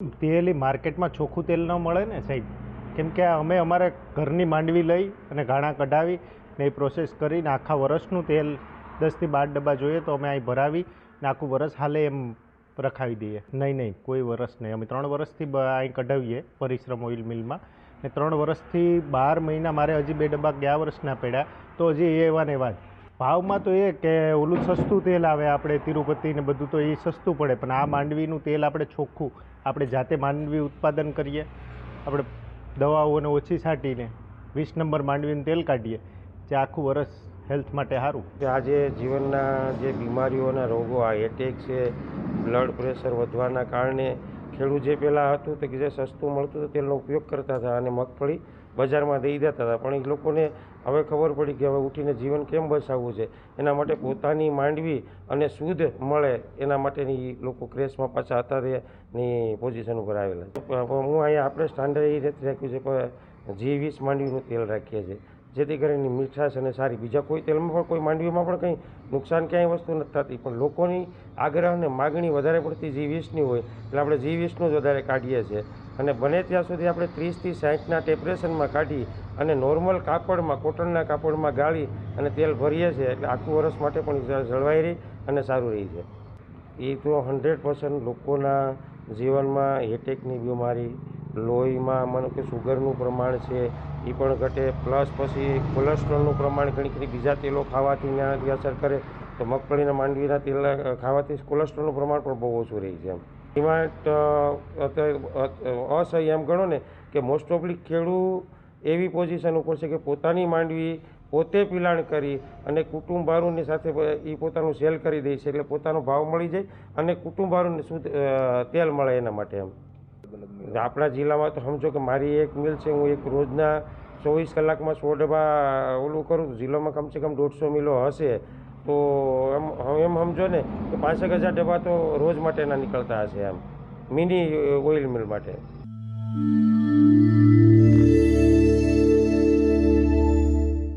તેલ માર્કેટમાં ચોખ્ખું તેલ ન મળે ને સાહેબ. કેમ કે અમે અમારે ઘરની માંડવી લઈ અને ઘાણા કઢાવી ને એ પ્રોસેસ કરીને આખા વરસનું તેલ દસથી બાર ડબ્બા જોઈએ તો અમે અહીં ભરાવી ને આખું વરસ હાલે એમ રખાવી દઈએ. નહીં નહીં, કોઈ વરસ નહીં. અમે ત્રણ વરસથી અહીં કઢાવીએ પરિશ્રમ ઓઇલ મિલમાં. ને ત્રણ વરસથી બાર મહિના મારે હજી બે ડબ્બા ગયા વર્ષના પડ્યા. તો હજી એવા ને એવા જ. ભાવમાં તો એ કે ઓલું સસ્તું તેલ આવે આપણે તિરુપતિ ને બધું તો એ સસ્તું પડે, પણ આ માંડવીનું તેલ આપણે ચોખ્ખું આપણે જાતે માંડવી ઉત્પાદન કરીએ, આપણે દવાઓને ઓછી છાંટીને વીસ નંબર માંડવીનું તેલ કાઢીએ, જે આખું વરસ હેલ્થ માટે સારું. કે આજે જીવનના જે બીમારીઓના રોગો, આ એટેક છે બ્લડ પ્રેશર વધવાના કારણે ખેડૂત જે પહેલાં હતું તો કે જે સસ્તું મળતું હતું તેનો ઉપયોગ કરતા હતા અને મગફળી બજારમાં દઈ દેતા હતા. પણ એ લોકોને હવે ખબર પડી કે હવે ઉઠીને જીવન કેમ બચાવવું છે? એના માટે પોતાની માંડવી અને શુદ્ધ મળે એના માટેની લોકો ક્રેશમાં પાછા હતા ની પોઝિશન ઉપર આવેલા હું અહીંયા આપણે સ્ટાન્ડર્ડ એ રીતે રાખ્યું છે કે જી વીસ માંડવીનું તેલ રાખીએ છીએ. જેથી કરીને મીઠાશ અને સારી. બીજા કોઈ તેલમાં પણ કોઈ માંડવીમાં પણ કંઈ નુકસાન ક્યાંય વસ્તુ નથી થતી. પણ લોકોની આગ્રહ અને માગણી વધારે પડતી જી વીસની હોય, એટલે આપણે જી વીસનું જ વધારે કાઢીએ છીએ. અને બને ત્યાં સુધી આપણે ત્રીસથી સાઠના ટેપરેશનમાં કાઢી અને નોર્મલ કાપડમાં, કોટનના કાપડમાં ગાળી અને તેલ ભરીએ છીએ. એટલે આખું વર્ષ માટે પણ જળવાઈ રહી અને સારું રહી છે. એ તો હંડ્રેડ પર્સન્ટ લોકોના જીવનમાં હેટેકની બીમારી લોહીમાં મને કે સુગરનું પ્રમાણ છે એ પણ ઘટે. પ્લસ પછી કોલેસ્ટ્રોલનું પ્રમાણ ઘણી ખરી. બીજા તેલો ખાવાથી એનાથી અસર કરે. તો મગફળીના માંડવીના તેલ ખાવાથી કોલેસ્ટ્રોલનું પ્રમાણ પણ બહુ ઓછું રહી છે એમ. એમાં અસહ્ય એમ ગણો ને કે મોસ્ટ ઓફલી ખેડૂત એવી પોઝિશન ઉપર છે કે પોતાની માંડવી પોતે પિલાણ કરી અને કુટુંબારુની સાથે એ પોતાનું સેલ કરી દે છે. એટલે પોતાનો ભાવ મળી જાય અને કુટુંબારુને શુદ્ધ તેલ મળે એના માટે એમ. આપણા જિલ્લામાં તો સમજો કે મારી એક મિલ છે, હું એક રોજના ચોવીસ કલાકમાં સો ડબ્બા ઓલું કરું જિલ્લામાં કમસે કમ દોઢસો મિલો હશે. તો એમ એમ સમજો ને કે પાંસઠ હજાર ડબ્બા તો રોજ માટેના નીકળતા હશે એમ. મિની ઓઇલ મિલ માટે.